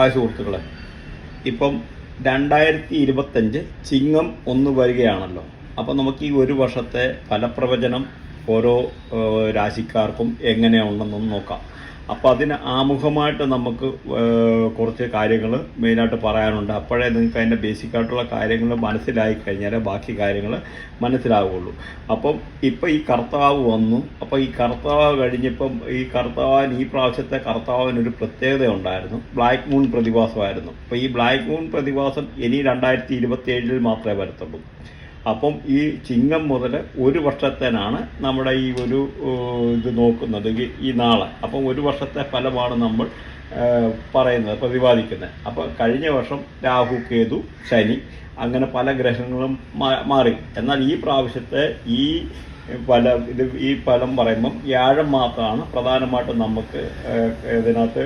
Hi സുഹൃത്തുക്കളെ. ഇപ്പം രണ്ടായിരത്തി ഇരുപത്തഞ്ച് ചിങ്ങം ഒന്ന് വരികയാണല്ലോ. അപ്പം നമുക്ക് ഈ ഒരു വർഷത്തെ ഫലപ്രവചനം ഓരോ രാശിക്കാർക്കും എങ്ങനെയുണ്ടെന്നൊന്ന് നോക്കാം. അപ്പോൾ അതിന് ആമുഖമായിട്ട് നമുക്ക് കുറച്ച് കാര്യങ്ങൾ മെയിനായിട്ട് പറയാനുണ്ട്. അപ്പോഴേ നിങ്ങൾക്ക് അതിന്റെ ബേസിക് ആയിട്ടുള്ള കാര്യങ്ങൾ മനസ്സിലായി കഴിഞ്ഞാൽ ബാക്കി കാര്യങ്ങൾ മനസ്സിലാവുകയുള്ളൂ അപ്പം ഇപ്പം ഈ കർത്താവ് വന്നു. അപ്പോൾ ഈ കർത്താവ് കഴിഞ്ഞപ്പം ഈ കർത്താവിന് ഈ പ്രാവശ്യത്തെ കർത്താവിന് ഒരു പ്രത്യേകത ഉണ്ടായിരുന്നു. ബ്ലാക്ക് മൂൺ പ്രതിഭാസമായിരുന്നു അപ്പോൾ ഈ ബ്ലാക്ക് മൂൺ പ്രതിഭാസം ഇനി രണ്ടായിരത്തി ഇരുപത്തി മാത്രമേ വരത്തുള്ളൂ. അപ്പം ഈ ചിങ്ങം മുതൽ ഒരു വർഷത്തേനാണ് നമ്മുടെ ഈ ഒരു ഇത് നോക്കുന്നത് ഈ- നാളെ. അപ്പം ഒരു വർഷത്തെ ഫലമാണ് നമ്മൾ പറയുന്നത് പ്രതിപാദിക്കുന്നത്. അപ്പം കഴിഞ്ഞ വർഷം രാഹു കേതു ശനി അങ്ങനെ പല ഗ്രഹങ്ങളും മാറി. എന്നാൽ ഈ പ്രാവശ്യത്തെ ഈ ഫല ഇത് ഈ ഫലം പറയുമ്പം വ്യാഴം മാത്രമാണ് പ്രധാനമായിട്ടും നമുക്ക് ഇതിനകത്ത്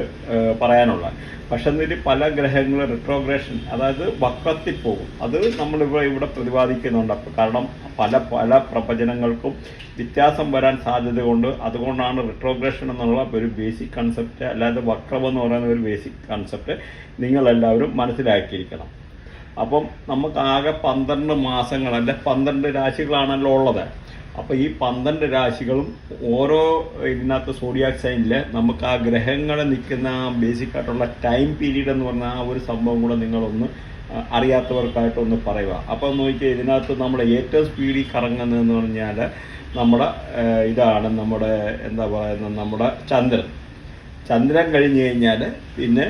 പറയാനുള്ളത്. പക്ഷെ എന്നിട്ട് പല ഗ്രഹങ്ങളും റിട്രോഗ്രേഷൻ അതായത് വക്രത്തിൽ പോകും അത് നമ്മളിവിടെ ഇവിടെ പ്രതിപാദിക്കുന്നുണ്ട്. കാരണം പല പല പ്രവചനങ്ങൾക്കും വ്യത്യാസം വരാൻ സാധ്യത കൊണ്ട് അതുകൊണ്ടാണ് റിട്രോഗ്രേഷൻ എന്നുള്ള ഒരു ബേസിക് കൺസെപ്റ്റ് അല്ലാതെ വക്രം എന്ന് പറയുന്ന ഒരു ബേസിക് കൺസെപ്റ്റ് നിങ്ങളെല്ലാവരും മനസ്സിലാക്കിയിരിക്കണം. അപ്പം നമുക്ക് ആകെ പന്ത്രണ്ട് മാസങ്ങൾ അല്ലെ പന്ത്രണ്ട് രാശികളാണല്ലോ ഉള്ളത്. അപ്പോൾ ഈ പന്ത്രണ്ട് രാശികളും ഓരോ ഇതിനകത്ത് സോഡിയാക് സൈനിൽ നമുക്ക് ആ ഗ്രഹങ്ങളെ നിൽക്കുന്ന ബേസിക് ആയിട്ടുള്ള ടൈം പീരീഡ് എന്ന് പറഞ്ഞ ആ ഒരു സംഭവം കൂടെ നിങ്ങളൊന്ന് അറിയാത്തവർക്കായിട്ടൊന്ന് പറയുക. അപ്പോൾ നോക്കിയാൽ ഇതിനകത്ത് നമ്മുടെ ഏറ്റവും സ്പീഡിൽ കറങ്ങുന്നതെന്ന് പറഞ്ഞാൽ നമ്മുടെ ഇതാണ് നമ്മുടെ എന്താ പറയുന്നത് നമ്മുടെ ചന്ദ്രൻ. ചന്ദ്രൻ കഴിഞ്ഞ് കഴിഞ്ഞാൽ പിന്നെ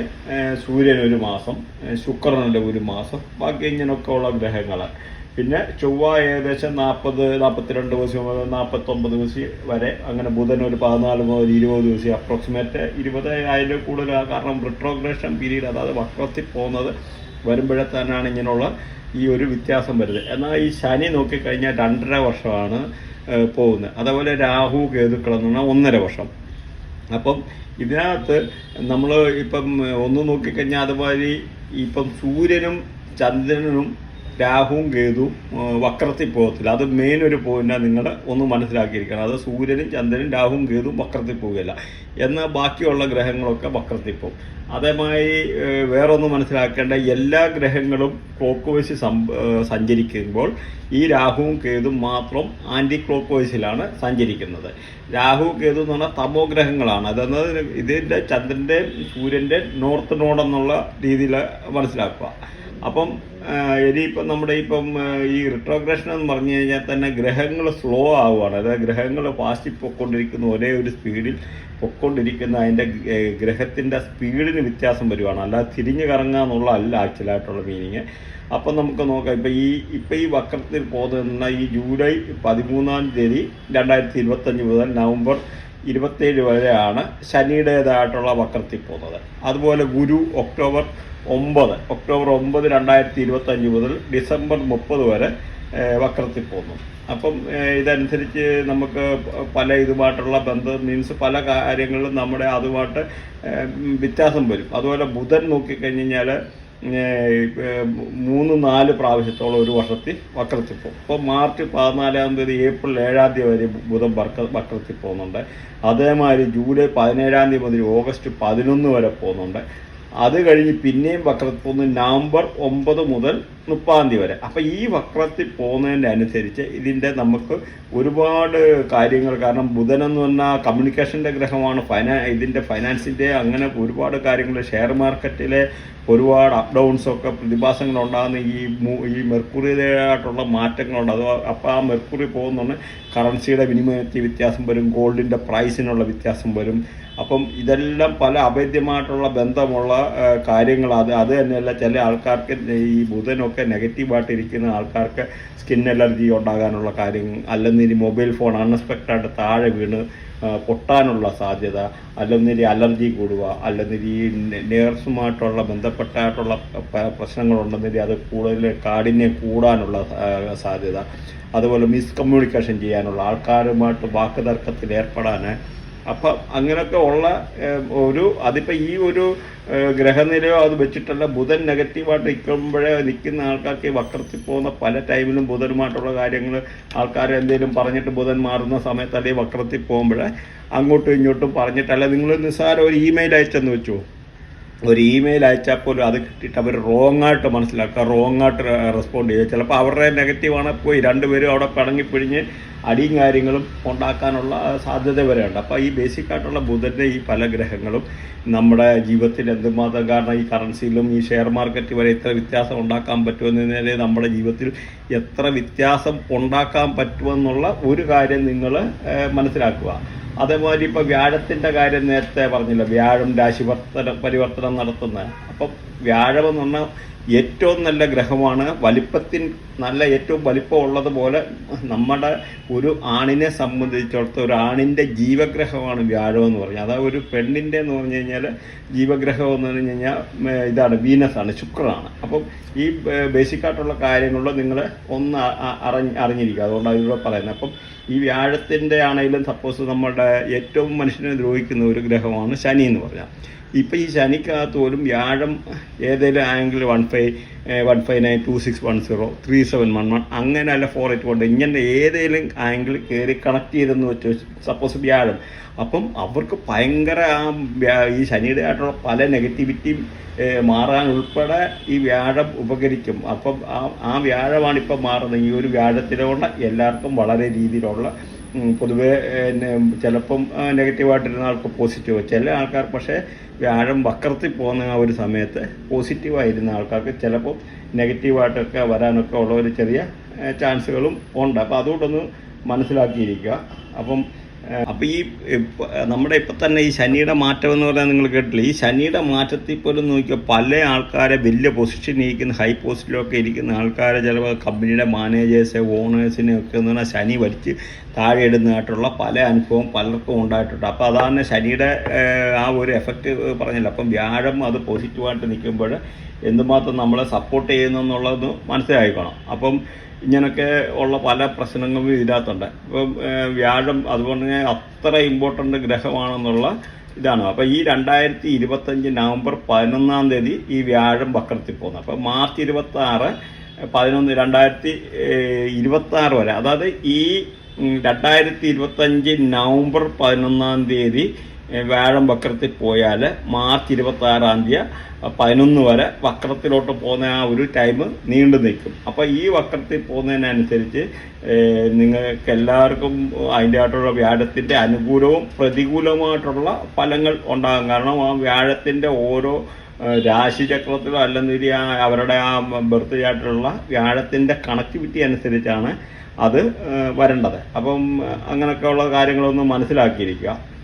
സൂര്യൻ ഒരു മാസം ശുക്രനുടെ ഒരു മാസം ബാക്കി ഇങ്ങനെയൊക്കെ ഉള്ള ഗ്രഹങ്ങൾ പിന്നെ ചൊവ്വ ഏകദേശം നാൽപ്പത് നാൽപ്പത്തിരണ്ട് ദിവസം മുതൽ നാൽപ്പത്തൊമ്പത് ദിവസം വരെ അങ്ങനെ ബുധൻ ഒരു പതിനാല് മുതൽ ഇരുപത് ദിവസം അപ്രോക്സിമേറ്റ് ഇരുപത് അതിൽ കൂടുതൽ കാരണം റിട്രോഗ്രേഷൻ പീരീഡ് അതായത് വക്രത്തിൽ പോകുന്നത് വരുമ്പോഴേ തന്നെയാണ് ഇങ്ങനെയുള്ള ഈ ഒരു വ്യത്യാസം വരുന്നത്. എന്നാൽ ഈ ശനി നോക്കിക്കഴിഞ്ഞാൽ രണ്ടര വർഷമാണ് പോകുന്നത്. അതേപോലെ രാഹു കേതുക്കളെന്ന് പറഞ്ഞാൽ ഒന്നര വർഷം. അപ്പം ഇതിനകത്ത് നമ്മൾ ഇപ്പം ഒന്ന് നോക്കിക്കഴിഞ്ഞാൽ അതുമാതിരി ഇപ്പം സൂര്യനും ചന്ദ്രനും രാഹുവും കേതുവും വക്രത്തിൽ പോകത്തില്ല. അത് മെയിൻ ഒരു പോയിന്റ് നിങ്ങൾ ഒന്ന് മനസ്സിലാക്കിയിരിക്കണം. അത് സൂര്യനും ചന്ദ്രനും രാഹുവും കേതുവും വക്രത്തിൽ പോവുകയില്ല. എന്നാൽ ബാക്കിയുള്ള ഗ്രഹങ്ങളൊക്കെ വക്രത്തിൽ പോകും. അതേമായി വേറൊന്ന് മനസ്സിലാക്കേണ്ട എല്ലാ ഗ്രഹങ്ങളും ക്ലോക്ക് വൈസ് സഞ്ചരിക്കുമ്പോൾ ഈ രാഹുവും കേതും മാത്രം ആന്റി ക്ലോക്ക് വൈസിലാണ് സഞ്ചരിക്കുന്നത്. രാഹു കേതു എന്ന് പറഞ്ഞാൽ തമോ ഗ്രഹങ്ങളാണ്. അതെന്നത് ഇതിന്റെ ചന്ദ്രന്റെ സൂര്യന്റെ നോർത്ത് നോഡെന്നുള്ള രീതിയിൽ മനസ്സിലാക്കുക. അപ്പം ഇനിയിപ്പം നമ്മുടെ ഇപ്പം ഈ റിട്രോഗ്രഷൻ എന്ന് പറഞ്ഞു കഴിഞ്ഞാൽ തന്നെ ഗ്രഹങ്ങൾ സ്ലോ ആവുകയാണ്. അതായത് ഗ്രഹങ്ങൾ ഫാസ്റ്റിൽ പൊയ്ക്കൊണ്ടിരിക്കുന്ന ഒരേ ഒരു സ്പീഡിൽ പൊയ്ക്കൊണ്ടിരിക്കുന്ന അതിന്റെ ഗ്രഹത്തിന്റെ സ്പീഡിന് വ്യത്യാസം വരുവാണ്. അല്ലാതെ തിരിഞ്ഞു കറങ്ങുക എന്നുള്ള അല്ല ആക്ച്വലായിട്ടുള്ള മീനിങ് അപ്പം നമുക്ക് നോക്കാം. ഇപ്പം ഈ ഇപ്പം ഈ വക്രത്തിൽ പോകുന്ന ഈ ജൂലൈ പതിമൂന്നാം തീയതി രണ്ടായിരത്തി ഇരുപത്തഞ്ച് മുതൽ നവംബർ ഇരുപത്തേഴ് വരെയാണ് ശനിയുടേതായിട്ടുള്ള വക്രത്തിൽ പോകുന്നത്. അതുപോലെ ഗുരു ഒക്ടോബർ ഒമ്പത് ഒക്ടോബർ ഒമ്പത് രണ്ടായിരത്തി ഇരുപത്തഞ്ച് മുതൽ ഡിസംബർ മുപ്പത് വരെ വക്രത്തിൽ പോകുന്നു. അപ്പം ഇതനുസരിച്ച് നമുക്ക് പല ഇതുമായിട്ടുള്ള ബന്ധം മീൻസ് പല കാര്യങ്ങളിലും നമ്മുടെ അതുമായിട്ട് വ്യത്യാസം വരും. അതുപോലെ ബുധൻ നോക്കിക്കഴിഞ്ഞ് കഴിഞ്ഞാൽ മൂന്ന് നാല് പ്രാവശ്യത്തോളം ഒരു വർഷത്തിൽ വക്രത്തിൽ പോകും. ഇപ്പോൾ മാർച്ച് പതിനാലാം തീയതി ഏപ്രിൽ ഏഴാം തീയതി വരെ ബുധൻ വക്ര വക്രത്തിൽ പോകുന്നുണ്ട്. അതേമാതിരി ജൂലൈ പതിനേഴാം തീയതി മുതൽ ഓഗസ്റ്റ് പതിനൊന്ന് വരെ പോകുന്നുണ്ട്. അത് കഴിഞ്ഞ് പിന്നെയും വക്രത്തിൽ നിന്ന് നവംബർ ഒമ്പത് മുതൽ മുപ്പതാം തീയതി വരെ. അപ്പം ഈ വക്രത്തിൽ പോകുന്നതിന്റെ അനുസരിച്ച് ഇതിന്റെ നമുക്ക് ഒരുപാട് കാര്യങ്ങൾ കാരണം ബുധൻ എന്ന് പറഞ്ഞാൽ കമ്മ്യൂണിക്കേഷന്റെ ഗ്രഹമാണ് ഫൈനാ ഇതിന്റെ ഫൈനാൻസിന്റെ അങ്ങനെ ഒരുപാട് കാര്യങ്ങൾ ഷെയർ മാർക്കറ്റിലെ ഒരുപാട് അപ് ഡൗൺസൊക്കെ പ്രതിഭാസങ്ങൾ ഉണ്ടാകുന്ന ഈ ഈ മെർക്കുറിയുടേതായിട്ടുള്ള മാറ്റങ്ങളുണ്ട്. അത് അപ്പോൾ ആ മെർക്കുറി പോകുന്നുണ്ട് കറൻസിയുടെ വിനിമയത്തിൽ വ്യത്യാസം വരും ഗോൾഡിന്റെ പ്രൈസിനുള്ള വ്യത്യാസം വരും. അപ്പം ഇതെല്ലാം പല അഭേദ്യമായിട്ടുള്ള ബന്ധമുള്ള കാര്യങ്ങളാണ് അത് അത് തന്നെയല്ല ചില ആൾക്കാർക്ക് ഈ ബുധനൊക്കെ നെഗറ്റീവായിട്ട് ഇരിക്കുന്ന ആൾക്കാർക്ക് സ്കിൻ അലർജി ഉണ്ടാകാനുള്ള കാര്യം അല്ലെങ്കിൽ മൊബൈൽ ഫോൺ അൺഎക്സ്പെക്റ്റഡ് താഴെ വീണ് പൊട്ടാനുള്ള സാധ്യത അല്ലെന്നിരി അലർജി കൂടുക അല്ലെന്നിരി നേഴ്സുമായിട്ടുള്ള ബന്ധപ്പെട്ടായിട്ടുള്ള പ്രശ്നങ്ങളുണ്ടെന്നിരി അത് കൂടുതൽ കാഠിന്യം കൂടാനുള്ള സാധ്യത. അതുപോലെ മിസ്കമ്മ്യൂണിക്കേഷൻ ചെയ്യാനുള്ള ആൾക്കാരുമായിട്ട് വാക്കുതർക്കത്തിൽ ഏർപ്പെടാൻ അപ്പം അങ്ങനെയൊക്കെ ഉള്ള ഒരു അതിപ്പോൾ ഈ ഒരു ഗ്രഹനിലയോ അത് വെച്ചിട്ടല്ല ബുധൻ നെഗറ്റീവായിട്ട് നിൽക്കുമ്പോഴേ നിൽക്കുന്ന ആൾക്കാർക്ക് വക്രത്തിൽ പോകുന്ന പല ടൈമിലും ബുധനുമായിട്ടുള്ള കാര്യങ്ങൾ ആൾക്കാർ എന്തെങ്കിലും പറഞ്ഞിട്ട് ബുധൻ മാറുന്ന സമയത്ത് അല്ലെങ്കിൽ വക്രത്തിൽ പോകുമ്പോഴേ അങ്ങോട്ടും ഇങ്ങോട്ടും പറഞ്ഞിട്ടല്ല. നിങ്ങൾ നിസ്സാരം ഒരു ഇമെയിൽ അയച്ചെന്ന് വെച്ചു? ഒരു ഇമെയിൽ അയച്ചാൽ പോലും അത് കിട്ടിയിട്ട് അവർ റോങ് ആയിട്ട് മനസ്സിലാക്കുക റോങ് ആയിട്ട് റെസ്പോണ്ട് ചെയ്യുക. ചിലപ്പോൾ അവരുടെ നെഗറ്റീവാണ് പോയി രണ്ടുപേരും അവിടെ പിണങ്ങിപ്പിഴിഞ്ഞ് അടിയും കാര്യങ്ങളും ഉണ്ടാക്കാനുള്ള സാധ്യത വരെയുണ്ട്. അപ്പോൾ ഈ ബേസിക് ആയിട്ടുള്ള ബുധന്റെ ഈ പല ഗ്രഹങ്ങളും നമ്മുടെ ജീവിതത്തിൽ എന്തുമാത്രം കാരണം ഈ കറൻസിയിലും ഈ ഷെയർ മാർക്കറ്റ് വരെ ഇത്ര വ്യത്യാസം ഉണ്ടാക്കാൻ പറ്റുമെന്നതിനെ നമ്മുടെ ജീവിതത്തിൽ എത്ര വ്യത്യാസം ഉണ്ടാക്കാൻ പറ്റുമെന്നുള്ള ഒരു കാര്യം നിങ്ങൾ മനസ്സിലാക്കുക. അതേമാതിരി ഇപ്പോൾ വ്യാഴത്തിന്റെ കാര്യം നേരത്തെ പറഞ്ഞില്ല? വ്യാഴം രാശി പരിവർത്തനം നടത്തുന്ന. അപ്പം വ്യാഴം എന്ന് പറഞ്ഞാൽ ഏറ്റവും നല്ല ഗ്രഹമാണ്. വലിപ്പത്തിൻ നല്ല ഏറ്റവും വലിപ്പം ഉള്ളതുപോലെ നമ്മുടെ ഒരു ആണിനെ സംബന്ധിച്ചിടത്ത് ഒരു ആണിന്റെ ജീവഗ്രഹമാണ് വ്യാഴം എന്ന് പറഞ്ഞാൽ അതായത് ഒരു പെണ്ണിന്റെ എന്ന് പറഞ്ഞു കഴിഞ്ഞാൽ ജീവഗ്രഹം എന്ന് പറഞ്ഞു കഴിഞ്ഞാൽ ഇതാണ് വീനസാണ് ശുക്രനാണ്. അപ്പം ഈ ബേസിക്കായിട്ടുള്ള കാര്യങ്ങളിൽ നിങ്ങൾ ഒന്ന് അറിഞ്ഞ് അറിഞ്ഞിരിക്കുക. അതുകൊണ്ടാണ് ഇതിലൂടെ പറയുന്നത്. അപ്പം ഈ വ്യാഴത്തിന്റെ ആണെങ്കിലും സപ്പോസ് നമ്മുടെ ഏറ്റവും മനുഷ്യനെ ദ്രോഹിക്കുന്ന ഒരു ഗ്രഹമാണ് ശനി എന്ന് പറഞ്ഞാൽ. ഇപ്പം ഈ ശനിക്കകത്ത് പോലും വ്യാഴം ഏതെങ്കിലും angle one five one five nine two six one zero three seven one one അങ്ങനെ അല്ല ഫോർ എയ്റ്റ് കൊണ്ട് ഇങ്ങനെ ഏതെങ്കിലും ആംഗിൾ കയറി കണക്ട് ചെയ്തെന്ന് വെച്ച് സപ്പോസ് വ്യാഴം. അപ്പം അവർക്ക് ഭയങ്കര ഈ ശനിയുടെ ആയിട്ടുള്ള പല നെഗറ്റിവിറ്റിയും മാറാൻ ഉൾപ്പെടെ ഈ വ്യാഴം ഉപകരിക്കും. അപ്പം ആ ആ വ്യാഴമാണ് ഇപ്പം മാറുന്നത്. ഈ ഒരു വ്യാഴത്തിലുള്ള എല്ലാവർക്കും വളരെ രീതിയിലുള്ള പൊതുവേ ചിലപ്പം നെഗറ്റീവായിട്ടിരുന്ന ആൾക്ക് പോസിറ്റീവ് ചില ആൾക്കാർ പക്ഷേ വ്യാഴം വക്രത്തിൽ പോകുന്ന ആ ഒരു സമയത്ത് പോസിറ്റീവായിരുന്ന ആൾക്കാർക്ക് ചിലപ്പോൾ നെഗറ്റീവായിട്ടൊക്കെ വരാനൊക്കെ ഉള്ള ഒരു ചെറിയ ചാൻസുകളും ഉണ്ട്. അപ്പോൾ അതുകൊണ്ടൊന്ന് മനസ്സിലാക്കിയിരിക്കുക. അപ്പം അപ്പോൾ ഈ നമ്മുടെ ഇപ്പം തന്നെ ഈ ശനിയുടെ മാറ്റം എന്ന് പറഞ്ഞാൽ നിങ്ങൾ കേട്ടില്ല ഈ ശനിയുടെ മാറ്റത്തിൽ പോലും നോക്കിയാൽ പല ആൾക്കാരെ വലിയ പൊസിഷനിൽ ഇരിക്കുന്ന ഹൈ പോസ്റ്റിലൊക്കെ ഇരിക്കുന്ന ആൾക്കാരെ ചിലപ്പോൾ കമ്പനിയുടെ മാനേജേഴ്സ് ഓണേഴ്സിനെ ഒക്കെ എന്ന് പറഞ്ഞാൽ ശനി വലിച്ച് താഴെ ഇടുന്നതായിട്ടുള്ള പല അനുഭവം പലർക്കും ഉണ്ടായിട്ടുണ്ട്. അപ്പോൾ അതാണ് ശനിയുടെ ആ ഒരു എഫക്റ്റ് പറഞ്ഞില്ല. അപ്പം വ്യാഴം അത് പോസിറ്റീവായിട്ട് നിൽക്കുമ്പോൾ എന്തുമാത്രം നമ്മളെ സപ്പോർട്ട് ചെയ്യുന്നു എന്നുള്ളത് മനസ്സിലായിക്കണം. അപ്പം ഇങ്ങനൊക്കെ ഉള്ള പല പ്രശ്നങ്ങളും ഇതിനകത്തുണ്ട്. ഇപ്പം വ്യാഴം അതുപോലെ തന്നെ അത്ര ഇമ്പോർട്ടന്റ് ഗ്രഹമാണെന്നുള്ള ഇതാണ്. അപ്പോൾ ഈ രണ്ടായിരത്തി ഇരുപത്തഞ്ച് നവംബർ പതിനൊന്നാം തീയതി ഈ വ്യാഴം വക്രത്തിൽ പോകുന്നത് അപ്പോൾ മാർച്ച് ഇരുപത്തി ആറ് പതിനൊന്ന് രണ്ടായിരത്തി ഇരുപത്തി ആറ് വരെ. അതായത് ഈ രണ്ടായിരത്തി ഇരുപത്തഞ്ച് നവംബർ പതിനൊന്നാം തീയതി വ്യാഴം വക്രത്തിൽ പോയാൽ മാർച്ച് ഇരുപത്തി ആറാം തീയതി പതിനൊന്ന് വരെ വക്രത്തിലോട്ട് പോകുന്ന ആ ഒരു ടൈം നീണ്ടു നിൽക്കും. അപ്പോൾ ഈ വക്രത്തിൽ പോകുന്നതിനനുസരിച്ച് നിങ്ങൾക്ക് എല്ലാവർക്കും അതിന്റെ ആയിട്ടുള്ള വ്യാഴത്തിന്റെ അനുകൂലവും പ്രതികൂലവുമായിട്ടുള്ള ഫലങ്ങൾ ഉണ്ടാകും. കാരണം ആ വ്യാഴത്തിന്റെ ഓരോ രാശിചക്രത്തിലോ ആ അവരുടെ ആ ബർത്ത് ചാർട്ടിലുള്ള വ്യാഴത്തിന്റെ കണക്ടിവിറ്റി അനുസരിച്ചാണ് അത് വരേണ്ടത്. അപ്പം അങ്ങനെയൊക്കെയുള്ള കാര്യങ്ങളൊന്ന് മനസ്സിലാക്കിയിരിക്കുക.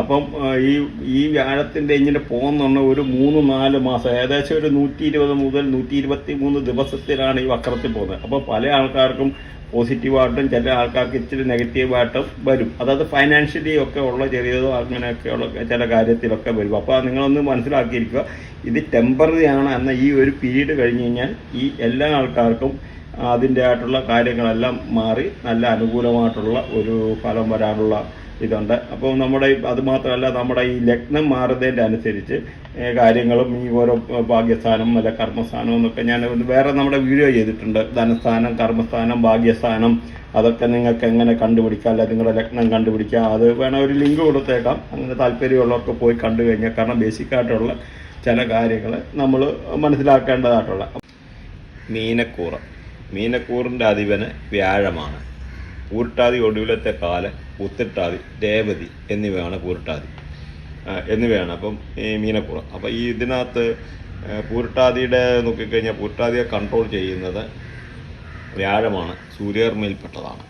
അപ്പം ഈ ഈ വ്യാഴത്തിന്റെ ഇങ്ങനെ പോകുന്നുണ്ട് ഒരു മൂന്ന് നാല് മാസം ഏകദേശം ഒരു നൂറ്റി ഇരുപത് മുതൽ നൂറ്റി ഇരുപത്തി മൂന്ന് ദിവസത്തിലാണ് ഈ വക്രത്തിൽ പോകുന്നത്. അപ്പോൾ പല ആൾക്കാർക്കും പോസിറ്റീവായിട്ടും ചില ആൾക്കാർക്ക് ഇച്ചിരി നെഗറ്റീവായിട്ടും വരും. അതായത് ഫൈനാൻഷ്യലി ഒക്കെ ഉള്ള ചെറിയതോ അങ്ങനെയൊക്കെയുള്ള ചില കാര്യത്തിലൊക്കെ വരും. അപ്പോൾ നിങ്ങളൊന്ന് മനസ്സിലാക്കിയിരിക്കുക ഇത് ടെമ്പററി ആണ് എന്ന ഈ ഒരു പീരീഡ് കഴിഞ്ഞ് കഴിഞ്ഞാൽ ഈ എല്ലാ ആൾക്കാർക്കും അതിന്റെ ആയിട്ടുള്ള കാര്യങ്ങളെല്ലാം മാറി നല്ല അനുകൂലമായിട്ടുള്ള ഒരു ഫലം വരാനുള്ള ഇതുണ്ട്. അപ്പോൾ നമ്മുടെ അത് മാത്രമല്ല നമ്മുടെ ഈ ലഗ്നം മാറുന്നതിന്റെ അനുസരിച്ച് കാര്യങ്ങളും ഈ ഓരോ ഭാഗ്യസ്ഥാനം അല്ല കർമ്മസ്ഥാനം എന്നൊക്കെ ഞാൻ വേറെ നമ്മുടെ വീഡിയോ ചെയ്തിട്ടുണ്ട്. ധനസ്ഥാനം കർമ്മസ്ഥാനം ഭാഗ്യസ്ഥാനം അതൊക്കെ നിങ്ങൾക്ക് എങ്ങനെ കണ്ടുപിടിക്കാം? അല്ല നിങ്ങളുടെ ലഗ്നം കണ്ടുപിടിക്കാം. അത് വേണം ഒരു ലിങ്ക് കൊടുത്തേക്കാം. അങ്ങനെ താല്പര്യമുള്ളവർക്ക് പോയി കണ്ടു കഴിഞ്ഞാൽ കാരണം ബേസിക്കായിട്ടുള്ള ചില കാര്യങ്ങൾ നമ്മൾ മനസ്സിലാക്കേണ്ടതായിട്ടുള്ള. മീനക്കൂറ്. മീനക്കൂറിന്റെ അധിപന് വ്യാഴമാണ്. പൂരിട്ടാതി ഒടുവിലത്തെ കാൽ ഉത്തിട്ടാതി രേവതി എന്നിവയാണ് പൂരിട്ടാതി. എന്നിവയാണ് അപ്പം ഈ മീനക്കൂറ. അപ്പം ഈ ഇതിനകത്ത് പൂരിട്ടാതിയുടെ നോക്കിക്കഴിഞ്ഞാൽ പൂരിട്ടാതിയെ കൺട്രോൾ ചെയ്യുന്നത് വ്യാഴമാണ് സൂര്യകർമ്മയിൽപ്പെട്ടതാണ്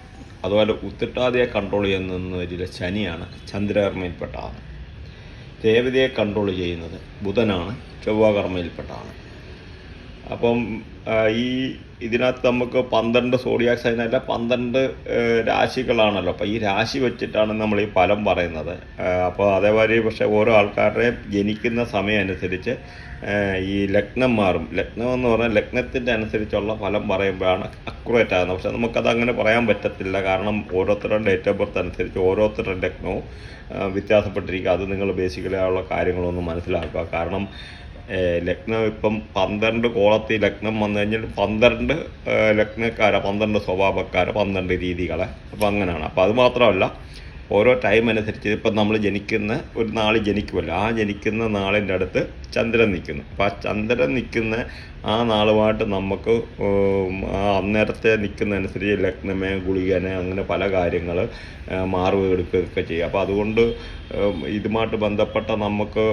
അതുപോലെ ഉത്തിട്ടാതിയെ കൺട്രോൾ ചെയ്യുന്നതിൽ ശനിയാണ് ചന്ദ്രകർമ്മയിൽപ്പെട്ടതാണ് രേവതിയെ കൺട്രോൾ ചെയ്യുന്നത് ബുധനാണ് ചൊവ്വാകർമ്മയിൽപ്പെട്ടതാണ് അപ്പം ഈ ഇതിനകത്ത് നമുക്ക് പന്ത്രണ്ട് സോഡിയാക് സൈനല്ല പന്ത്രണ്ട് രാശികളാണല്ലോ. അപ്പോൾ ഈ രാശി വെച്ചിട്ടാണ് നമ്മൾ ഈ ഫലം പറയുന്നത്. അപ്പോൾ അതേമാതിരി പക്ഷേ ഓരോ ആൾക്കാരുടെയും ജനിക്കുന്ന സമയം അനുസരിച്ച് ഈ ലഗ്നം മാറും. ലഗ്നം എന്ന് പറഞ്ഞാൽ ലഗ്നത്തിന്റെ അനുസരിച്ചുള്ള ഫലം പറയുമ്പോഴാണ് അക്യുറേറ്റ് ആകുന്നത്. പക്ഷേ നമുക്കത് അങ്ങനെ പറയാൻ പറ്റത്തില്ല. കാരണം ഓരോരുത്തരുടെ ഡേറ്റ് ഓഫ് ബർത്ത് അനുസരിച്ച് ഓരോരുത്തരുടെ ലഗ്നവും വ്യത്യാസപ്പെട്ടിരിക്കുക അത് നിങ്ങൾ ബേസിക്കലി ഉള്ള കാര്യങ്ങളൊന്നും മനസ്സിലാക്കുക. കാരണം ലഗ്നം ഇപ്പം പന്ത്രണ്ട് കോളത്തിൽ ലഗ്നം വന്നു കഴിഞ്ഞാൽ പന്ത്രണ്ട് ലഗ്നക്കാരെ പന്ത്രണ്ട് സ്വഭാവക്കാരെ പന്ത്രണ്ട് രീതികളെ. അപ്പം അങ്ങനെയാണ്. അപ്പം അത് മാത്രമല്ല ഓരോ ടൈം അനുസരിച്ച് ഇപ്പം നമ്മൾ ജനിക്കുന്ന ഒരു നാൾ ജനിക്കുമല്ലോ. ആ ജനിക്കുന്ന നാളിന്റെ അടുത്ത് ചന്ദ്രൻ നിൽക്കുന്നു. അപ്പോൾ ആ ചന്ദ്രൻ നിൽക്കുന്ന ആ നാളുമായിട്ട് നമുക്ക് അന്നേരത്തെ നിൽക്കുന്നതനുസരിച്ച് ലഗ്നമേ ഗുളികനെ അങ്ങനെ പല കാര്യങ്ങൾ മാറുക എടുക്കുകയൊക്കെ ചെയ്യും അപ്പോൾ അതുകൊണ്ട് ഇതുമായിട്ട് ബന്ധപ്പെട്ട നമുക്ക്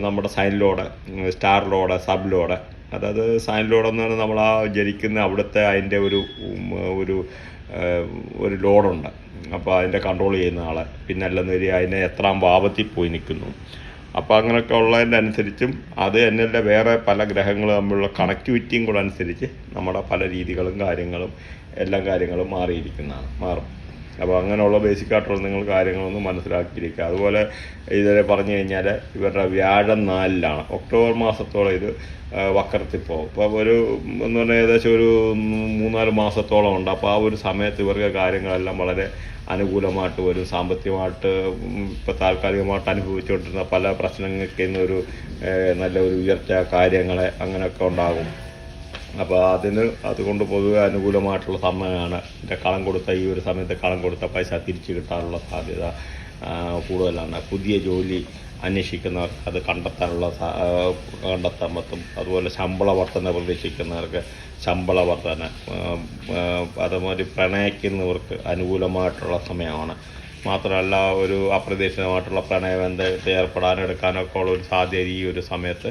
നമ്മുടെ സൈനിലൂടെ സ്റ്റാറിലൂടെ സബിലൂടെ അതായത് സൈനിലൂടെ പറഞ്ഞാൽ നമ്മൾ ആ ജനിക്കുന്ന അവിടുത്തെ അതിന്റെ ഒരു ഒരു ഒരു ലോഡുണ്ട്. അപ്പോൾ അതിന്റെ കൺട്രോൾ ചെയ്യുന്ന ആളെ. പിന്നെ അല്ലെന്ന് വരിക അതിനെ എത്രാം ഭാവത്തിൽ പോയി നിൽക്കുന്നു. അപ്പോൾ അങ്ങനെയൊക്കെ ഉള്ളതിന്റെ അനുസരിച്ചും അത് എന്നെ വേറെ പല ഗ്രഹങ്ങൾ തമ്മിലുള്ള കണക്ടിവിറ്റിയും കൂടെ അനുസരിച്ച് നമ്മുടെ പല രീതികളും കാര്യങ്ങളും എല്ലാ കാര്യങ്ങളും മാറിയിരിക്കുന്നതാണ് മാറും. അപ്പോൾ അങ്ങനെയുള്ള ബേസിക് ആയിട്ടുള്ള നിങ്ങൾ കാര്യങ്ങളൊന്നും മനസ്സിലാക്കിയിരിക്കുക. അതുപോലെ ഇതുവരെ പറഞ്ഞു കഴിഞ്ഞാൽ ഇവരുടെ വ്യാഴം നാലിലാണ്. ഒക്ടോബർ മാസത്തോളം ഇത് വക്രത്തിൽ പോകും. അപ്പോൾ ഒരു എന്ന് പറഞ്ഞാൽ ഏകദേശം ഒരു മൂന്നാൽ മാസത്തോളം ഉണ്ട്. അപ്പോൾ ആ ഒരു സമയത്ത് ഇവർക്ക് കാര്യങ്ങളെല്ലാം വളരെ അനുകൂലമായിട്ട് വരും. സാമ്പത്തികമായിട്ട് ഇപ്പോൾ താൽക്കാലികമായിട്ട് അനുഭവിച്ചുകൊണ്ടിരുന്ന പല പ്രശ്നങ്ങൾക്ക് ഇന്നൊരു നല്ല ഒരു ഉയർച്ച കാര്യങ്ങൾ അങ്ങനെയൊക്കെ ഉണ്ടാകും. അപ്പോൾ അതിന് അതുകൊണ്ട് പൊതുവെ അനുകൂലമായിട്ടുള്ള സമയമാണ്. എന്റെ കളം കൊടുത്ത ഈ ഒരു സമയത്ത് കളം കൊടുത്ത പൈസ തിരിച്ചു കിട്ടാനുള്ള സാധ്യത കൂടുതലാണ്. പുതിയ ജോലി അന്വേഷിക്കുന്നവർക്ക് അത് കണ്ടെത്താനുള്ള കണ്ടെത്താൻ പറ്റും. അതുപോലെ ശമ്പള വർധന പ്രതീക്ഷിക്കുന്നവർക്ക് ശമ്പള വർധന അതുമാതിരി പ്രണയിക്കുന്നവർക്ക് അനുകൂലമായിട്ടുള്ള സമയമാണ്. മാത്രമല്ല ഒരു അപ്രതീക്ഷിതമായിട്ടുള്ള പ്രണയബന്ധത്തിൽ ഏർപ്പെടാനും എടുക്കാനൊക്കെ ഉള്ള ഒരു സാധ്യത ഈ ഒരു സമയത്ത്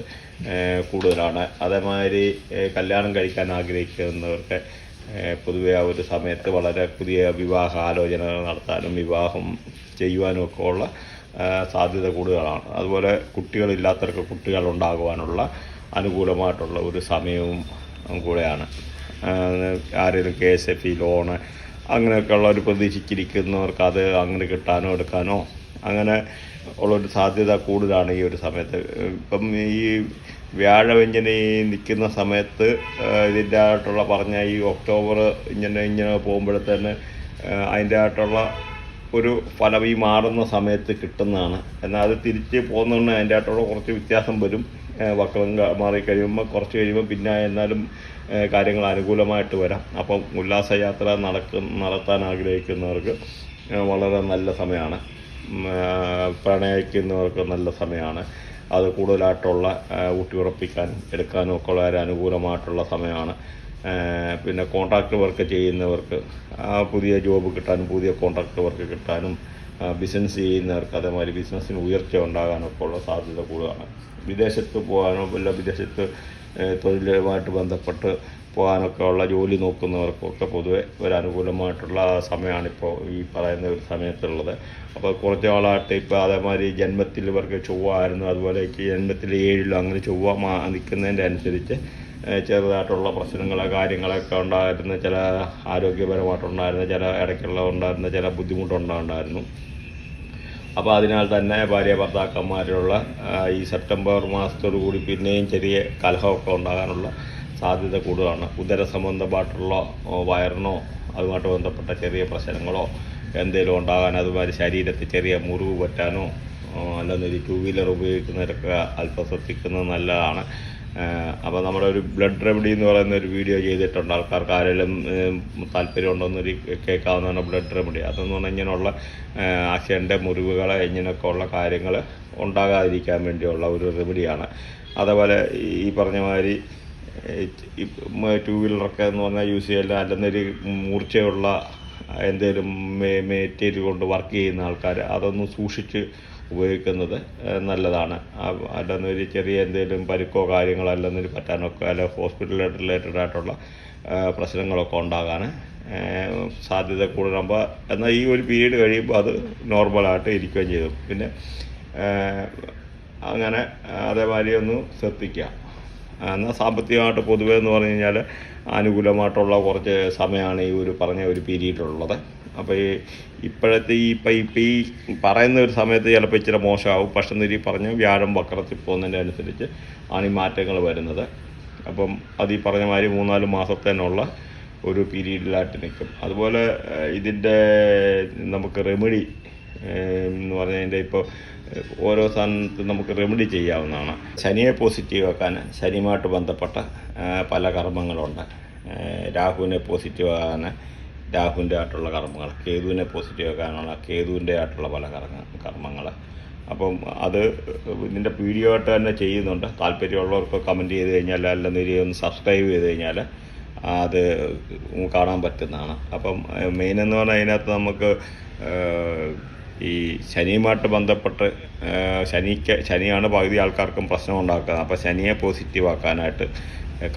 കൂടുതലാണ്. അതേമാതിരി കല്യാണം കഴിക്കാൻ ആഗ്രഹിക്കുന്നവർക്ക് പൊതുവെ ആ ഒരു സമയത്ത് വളരെ പുതിയ വിവാഹ ആലോചനകൾ നടത്താനും വിവാഹം ചെയ്യുവാനും ഒക്കെ ഉള്ള സാധ്യത കൂടുതലാണ്. അതുപോലെ കുട്ടികളില്ലാത്തവർക്ക് കുട്ടികൾ ഉണ്ടാകുവാനുള്ള അനുകൂലമായിട്ടുള്ള ഒരു സമയവും കൂടെയാണ്. ആരെങ്കിലും K S F E loan അങ്ങനെയൊക്കെയുള്ള ഉള്ളവർ പ്രതീക്ഷിച്ചിരിക്കുന്നവർക്ക് അത് അങ്ങനെ കിട്ടാനോ എടുക്കാനോ അങ്ങനെ ഉള്ളൊരു സാധ്യത കൂടുതലാണ് ഈ ഒരു സമയത്ത്. ഇപ്പം ഈ വ്യാഴവ്യഞ്ജന ഈ നിൽക്കുന്ന സമയത്ത് ഇതിന്റെ ആയിട്ടുള്ള പറഞ്ഞ ഈ ഒക്ടോബർ ഇങ്ങനെ ഇങ്ങനെ പോകുമ്പോഴത്തേന് അതിന്റെ ആയിട്ടുള്ള ഒരു ഫലം ഈ മാറുന്ന സമയത്ത് കിട്ടുന്നതാണ്. എന്നാൽ അത് തിരിച്ച് പോകുന്നതുകൊണ്ട് അതിന്റെ ആയിട്ടുള്ള കുറച്ച് വ്യത്യാസം വരും. വക്രം മാറി മാറിക്കഴിയുമ്പോൾ കുറച്ച് കഴിയുമ്പോൾ പിന്നെ എന്നാലും കാര്യങ്ങൾ അനുകൂലമായിട്ട് വരാം. അപ്പം ഉല്ലാസയാത്ര നടക്കും നടത്താൻ ആഗ്രഹിക്കുന്നവർക്ക് വളരെ നല്ല സമയമാണ് പ്രണയിക്കുന്നവർക്ക് നല്ല സമയമാണ് അത് കൂടുതലായിട്ടുള്ള ഊട്ടി ഊട്ടിയുറപ്പിക്കാനും എടുക്കാനും ഒക്കെ വളരെ അനുകൂലമായിട്ടുള്ള സമയമാണ് പിന്നെ കോൺട്രാക്ട് വർക്ക് ചെയ്യുന്നവർക്ക് പുതിയ ജോബ് കിട്ടാനും പുതിയ കോൺട്രാക്ട് വർക്ക് കിട്ടാനും ബിസിനസ് ചെയ്യുന്നവർക്ക് അതേമാതിരി ബിസിനസ്സിന് ഉയർച്ച ഉണ്ടാകാനൊക്കെ ഉള്ള സാധ്യത കൂടുതലാണ്. വിദേശത്ത് പോകാനോ വല്ല വിദേശത്ത് തൊഴിലുമായിട്ട് ബന്ധപ്പെട്ട് പോകാനൊക്കെ ഉള്ള ജോലി നോക്കുന്നവർക്കൊക്കെ പൊതുവെ ഒരു അനുകൂലമായിട്ടുള്ള സമയമാണിപ്പോൾ ഈ പറയുന്ന ഒരു സമയത്തുള്ളത്. അപ്പോൾ കുറച്ച് നാളായിട്ട് ഇപ്പോൾ അതേമാതിരി ജന്മത്തിൽ ഇവർക്ക് ചൊവ്വ ആയിരുന്നു അതുപോലെ ജന്മത്തിൽ ഏഴിലും അങ്ങനെ ചൊവ്വ നിൽക്കുന്നതിന്റെ അനുസരിച്ച് ചെറുതായിട്ടുള്ള പ്രശ്നങ്ങളോ കാര്യങ്ങളൊക്കെ ഉണ്ടായിരുന്ന ചില ആരോഗ്യപരമായിട്ടുണ്ടായിരുന്ന ചില ഇടയ്ക്കുള്ള ഉണ്ടായിരുന്ന ചില ബുദ്ധിമുട്ടുണ്ടായിരുന്നു അപ്പോൾ അതിനാൽ തന്നെ ഭാര്യ ഭർത്താക്കന്മാരിലുള്ള ഈ സെപ്റ്റംബർ മാസത്തോടു കൂടി പിന്നെയും ചെറിയ കലഹമൊക്കെ ഉണ്ടാകാനുള്ള സാധ്യത കൂടുതലാണ്. ഉദര സംബന്ധമായിട്ടുള്ള വയറിനോ അതുമായിട്ട് ബന്ധപ്പെട്ട ചെറിയ പ്രശ്നങ്ങളോ എന്തെങ്കിലും ഉണ്ടാകാൻ അതുമാതിരി ശരീരത്തിൽ ചെറിയ മുറിവ് പറ്റാനോ അല്ലെന്നൊരു ടൂ വീലർ ഉപയോഗിക്കുന്നവരൊക്കെ അല്പം ശ്രദ്ധിക്കുന്നത് നല്ലതാണ്. അപ്പോൾ നമ്മുടെ ഒരു ബ്ലഡ് റെമഡി എന്ന് പറയുന്ന ഒരു വീഡിയോ ചെയ്തിട്ടുണ്ട്. ആൾക്കാർക്ക് ആരെങ്കിലും താല്പര്യമുണ്ടോന്നൊരു കേൾക്കാവുന്നതാണ് ബ്ലഡ് റെമഡി അതെന്ന് പറഞ്ഞാൽ ഇങ്ങനെയുള്ള ആക്സിഡന്റ് മുറിവുകൾ ഇങ്ങനെയൊക്കെ ഉള്ള കാര്യങ്ങൾ ഉണ്ടാകാതിരിക്കാൻ വേണ്ടിയുള്ള ഒരു റെമഡിയാണ് അതേപോലെ ഈ പറഞ്ഞ മാതിരി ടൂ വീലറൊക്കെ എന്ന് പറഞ്ഞാൽ യൂസ് ചെയ്യല്ല അല്ലെന്നൊരു മൂർച്ചയുള്ള എന്തെങ്കിലും മെറ്റീരിയൽ കൊണ്ട് വർക്ക് ചെയ്യുന്ന ആൾക്കാർ അതൊന്ന് സൂക്ഷിച്ച് ഉപയോഗിക്കുന്നത് നല്ലതാണ്. അല്ലെന്നൊരു ചെറിയ എന്തെങ്കിലും പരിക്കോ കാര്യങ്ങളോ അല്ലെന്നൊരു പറ്റാനൊക്കെ അല്ല ഹോസ്പിറ്റൽ റിലേറ്റഡ് ആയിട്ടുള്ള പ്രശ്നങ്ങളൊക്കെ ഉണ്ടാകാൻ സാധ്യത കൂടുതലാകുമ്പോൾ എന്നാൽ ഈ ഒരു പീരീഡ് കഴിയുമ്പോൾ അത് നോർമലായിട്ട് ഇരിക്കുകയും ചെയ്തു. പിന്നെ അങ്ങനെ അതേമാതിരി ഒന്ന് ശ്രദ്ധിക്കുക. എന്നാൽ സാമ്പത്തികമായിട്ട് പൊതുവേ എന്ന് പറഞ്ഞു കഴിഞ്ഞാൽ അനുകൂലമായിട്ടുള്ള കുറച്ച് സമയമാണ് ഈ ഒരു പറഞ്ഞ ഒരു പീരീഡിലുള്ളത്. അപ്പോൾ ഈ ഇപ്പോഴത്തെ ഈ ഇപ്പം ഇപ്പം ഈ പറയുന്ന ഒരു സമയത്ത് ചിലപ്പോൾ ഇച്ചിരി മോശമാവും. പക്ഷെ നിരി പറഞ്ഞു വ്യാഴം വക്രത്തിൽ പോകുന്നതിന്റെ അനുസരിച്ച് ആണ് ഈ മാറ്റങ്ങൾ വരുന്നത്. അപ്പം അത് ഈ പറഞ്ഞ മാതിരി മൂന്നാൽ മാസത്തേനുള്ള ഒരു പീരീഡിലായിട്ട് നിൽക്കും. അതുപോലെ ഇതിന്റെ നമുക്ക് റെമഡി എന്ന് പറഞ്ഞതിന്റെ ഇപ്പോൾ ഓരോ സ്ഥാനത്ത് നമുക്ക് റെമഡി ചെയ്യാവുന്നതാണ്. ശനിയെ പോസിറ്റീവ് ആക്കാൻ ശനിയുമായിട്ട് ബന്ധപ്പെട്ട പല കർമ്മങ്ങളുണ്ട്. രാഹുവിനെ പോസിറ്റീവ് ആകാൻ രാഹുവിന്റെ ആയിട്ടുള്ള കർമ്മങ്ങൾ കേതുവിനെ പോസിറ്റീവ് ആക്കാനുള്ള കേതുവിന്റെ ആയിട്ടുള്ള പല കർമ്മ കർമ്മങ്ങൾ അപ്പം അത് ഇതിന്റെ വീഡിയോ ആയിട്ട് തന്നെ ചെയ്യുന്നുണ്ട്. താല്പര്യമുള്ളവർക്ക് കമന്റ് ചെയ്ത് കഴിഞ്ഞാൽ അല്ലെന്നൊരു ഒന്ന് സബ്സ്ക്രൈബ് ചെയ്ത് കഴിഞ്ഞാൽ അത് കാണാൻ പറ്റുന്നതാണ്. അപ്പം മെയിൻ എന്ന് പറഞ്ഞാൽ അതിനകത്ത് നമുക്ക് ഈ ശനിയുമായിട്ട് ബന്ധപ്പെട്ട് ശനിക്ക് ശനിയാണ് പകുതി ആൾക്കാർക്കും പ്രശ്നം ഉണ്ടാക്കുന്നത് അപ്പോൾ ശനിയെ പോസിറ്റീവ് ആക്കാനായിട്ട്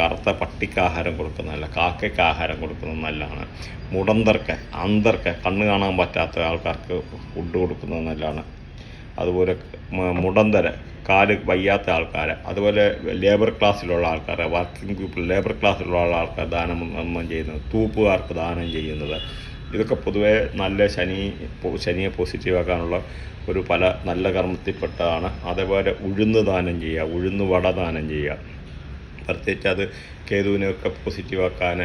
കറുത്ത പട്ടിക്ക് ആഹാരം കൊടുക്കുന്നതല്ല കാക്കയ്ക്ക് ആഹാരം കൊടുക്കുന്നത് നല്ലതാണ്. മുടന്തർക്ക് അന്തർക്ക് കണ്ണ് കാണാൻ പറ്റാത്ത ആൾക്കാർക്ക് ഫുഡ് കൊടുക്കുന്നത് നല്ലതാണ്. അതുപോലെ മുടന്തര് കാൽ വയ്യാത്ത ആൾക്കാർ അതുപോലെ ലേബർ ക്ലാസ്സിലുള്ള ആൾക്കാർ വർക്കിംഗ് പീപ്പിൾ ലേബർ ക്ലാസ്സിലുള്ള ആൾക്കാർ ദാനം ചെയ്യുന്നത് തൂപ്പുകാർക്ക് ദാനം ചെയ്യുന്നത്. ഇതൊക്കെ പൊതുവേ നല്ല ശനി ശനിയെ പോസിറ്റീവാക്കാനുള്ള ഒരു പല നല്ല കർമ്മത്തിൽപ്പെട്ടതാണ്. അതേപോലെ ഉഴുന്ന് ദാനം ചെയ്യുക ഉഴുന്ന് വട ദാനം ചെയ്യുക. പ്രത്യേകിച്ച് അത് കേതുവിനെയൊക്കെ പോസിറ്റീവ് ആക്കാൻ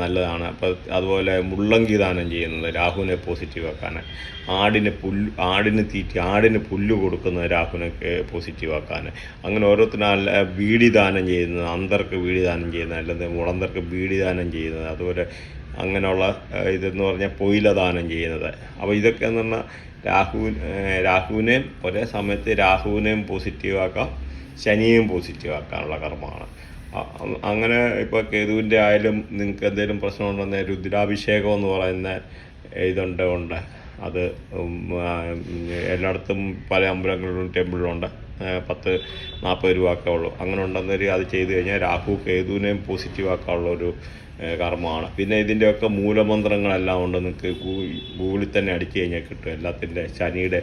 നല്ലതാണ്. അപ്പോൾ അതുപോലെ മുള്ളങ്കി ദാനം ചെയ്യുന്നത് രാഹുവിനെ പോസിറ്റീവ് ആക്കാൻ ആടിന് പുല്ല് ആടിന് തീറ്റി ആടിന് പുല്ല് കൊടുക്കുന്നത് രാഹുവിനെ പോസിറ്റീവ് ആക്കാൻ അങ്ങനെ ഓരോരുത്തരും വീടി ദാനം ചെയ്യുന്നത് അന്തർക്ക് വീടി ദാനം ചെയ്യുന്നത് അല്ലെങ്കിൽ മുളന്തർക്ക് വീടി ദാനം ചെയ്യുന്നത് അതുപോലെ അങ്ങനെയുള്ള ഇതെന്ന് പറഞ്ഞാൽ പൊയില ദാനം ചെയ്യുന്നത്. അപ്പോൾ ഇതൊക്കെ എന്ന് പറഞ്ഞാൽ രാഹു രാഹുവിനെയും ഒരേ സമയത്ത് രാഹുവിനെയും പോസിറ്റീവാക്കാം ശനിയെയും പോസിറ്റീവാക്കാനുള്ള കർമ്മമാണ്. അങ്ങനെ ഇപ്പോൾ കേതുവിന്റെ ആയാലും നിങ്ങൾക്ക് എന്തെങ്കിലും പ്രശ്നമുണ്ടെന്ന് രുദ്രാഭിഷേകം എന്ന് പറയുന്ന ഇതുണ്ട് ഉണ്ട്. അത് എല്ലായിടത്തും പല അമ്പലങ്ങളിലും ടെമ്പിളിലുണ്ട് ഉണ്ട്. പത്ത് നാൽപ്പത് രൂപ ഒക്കെ ഉള്ളൂ. അങ്ങനെ ഉണ്ടെന്നൊരു അത് ചെയ്തു കഴിഞ്ഞാൽ രാഹു കേതുവിനെയും പോസിറ്റീവ് ആക്കാനുള്ള ഒരു കർമ്മമാണ്. പിന്നെ ഇതിന്റെയൊക്കെ മൂലമന്ത്രങ്ങളെല്ലാം ഉണ്ട്. നിങ്ങൾക്ക് ഗൂഗിളിൽ തന്നെ അടിച്ചു കഴിഞ്ഞാൽ കിട്ടും. എല്ലാത്തിന്റെ ശനിയുടെ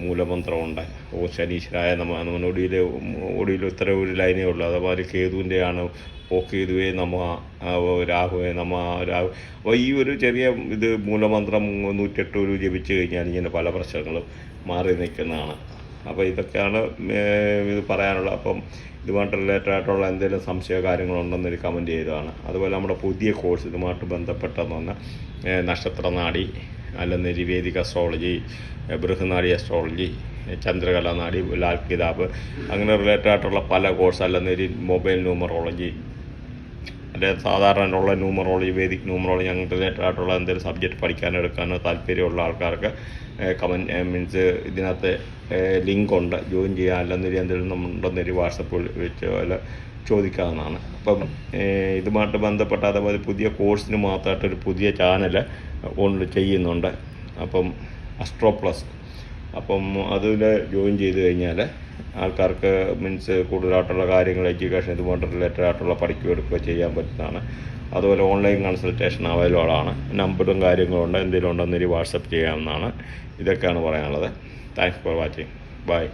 മൂലമന്ത്രമുണ്ട്. ഓ ശനീശ്വരായ നമ നമ്മുടെ ഒടിയിൽ ഇത്ര ഒരു ലൈനേ ഉള്ളൂ. അതുപോലെ കേതുവിന്റെയാണ് ഓ കേതുവേ നമ്മ ആ, ഓ രാഹുവേ നമ്മ രാഹു. അപ്പോൾ ഈ ഒരു ചെറിയ ഇത് മൂലമന്ത്രം നൂറ്റെട്ട് ഒരു ജപിച്ചു കഴിഞ്ഞാൽ ഇങ്ങനെ പല പ്രശ്നങ്ങളും മാറി നിൽക്കുന്നതാണ്. അപ്പോൾ ഇതൊക്കെയാണ് ഇത് പറയാനുള്ളത് അപ്പം ഇതുമായിട്ട് റിലേറ്റഡ് ആയിട്ടുള്ള എന്തെങ്കിലും സംശയമോ കാര്യങ്ങളുണ്ടെന്നൊരു കമന്റ് ചെയ്തതാണ്. അതുപോലെ നമ്മുടെ പുതിയ കോഴ്സ് ഇതുമായിട്ട് ബന്ധപ്പെട്ടെന്ന് പറഞ്ഞാൽ നക്ഷത്രനാടി അല്ല വേദിക അസ്ട്രോളജി ബൃഹനാടി അസ്ട്രോളജി ചന്ദ്രകലാനാടി ലാൽ കിതാബ് അങ്ങനെ റിലേറ്റഡ് ആയിട്ടുള്ള പല കോഴ്സ് അല്ലെന്നൊരു മൊബൈൽ ന്യൂമറോളജി അല്ലെ സാധാരണയുള്ള ന്യൂമറോളജി വേദിക് ന്യൂമറോളജി അങ്ങനത്തെ റിലേറ്റഡ് ആയിട്ടുള്ള എന്തെങ്കിലും സബ്ജക്റ്റ് പഠിക്കാനോ എടുക്കാനോ താല്പര്യമുള്ള ആൾക്കാർക്ക് കമന്റ് മീൻസ് ഇതിനകത്ത് ലിങ്ക് ഉണ്ട്. ജോയിൻ ചെയ്യാൻ അല്ലെന്നൊരു എന്തെങ്കിലും ഉണ്ടെന്നൊരു വാട്സപ്പ് വെച്ച് അല്ല ചോദിക്കാവുന്നതാണ്. അപ്പം ഇതുമായിട്ട് ബന്ധപ്പെട്ട അതേപോലെ പുതിയ കോഴ്സിന് മാത്രമായിട്ടൊരു പുതിയ ചാനൽ ഓൺ ചെയ്യുന്നുണ്ട്. അപ്പം അസ്ട്രോ പ്ലസ് അപ്പം അതിൽ ജോയിൻ ചെയ്ത് കഴിഞ്ഞാൽ ആൾക്കാർക്ക് മീൻസ് കൂടുതലായിട്ടുള്ള കാര്യങ്ങൾ എഡ്യൂക്കേഷൻ ഇതുപോലെ റിലേറ്റഡ് ആയിട്ടുള്ള പഠിക്കുകയോ എടുക്കുകയോ ചെയ്യാൻ പറ്റുന്നതാണ്. അതുപോലെ ഓൺലൈൻ കൺസൾട്ടേഷൻ അവൈലബിൾ ആണ് നമ്പറും കാര്യങ്ങളും ഉണ്ട്. എന്തെങ്കിലും ഉണ്ടെന്നൊരു വാട്സപ്പ് ചെയ്യാവുന്നതാണ്. ഇതൊക്കെയാണ് പറയാനുള്ളത്. Thanks for watching bye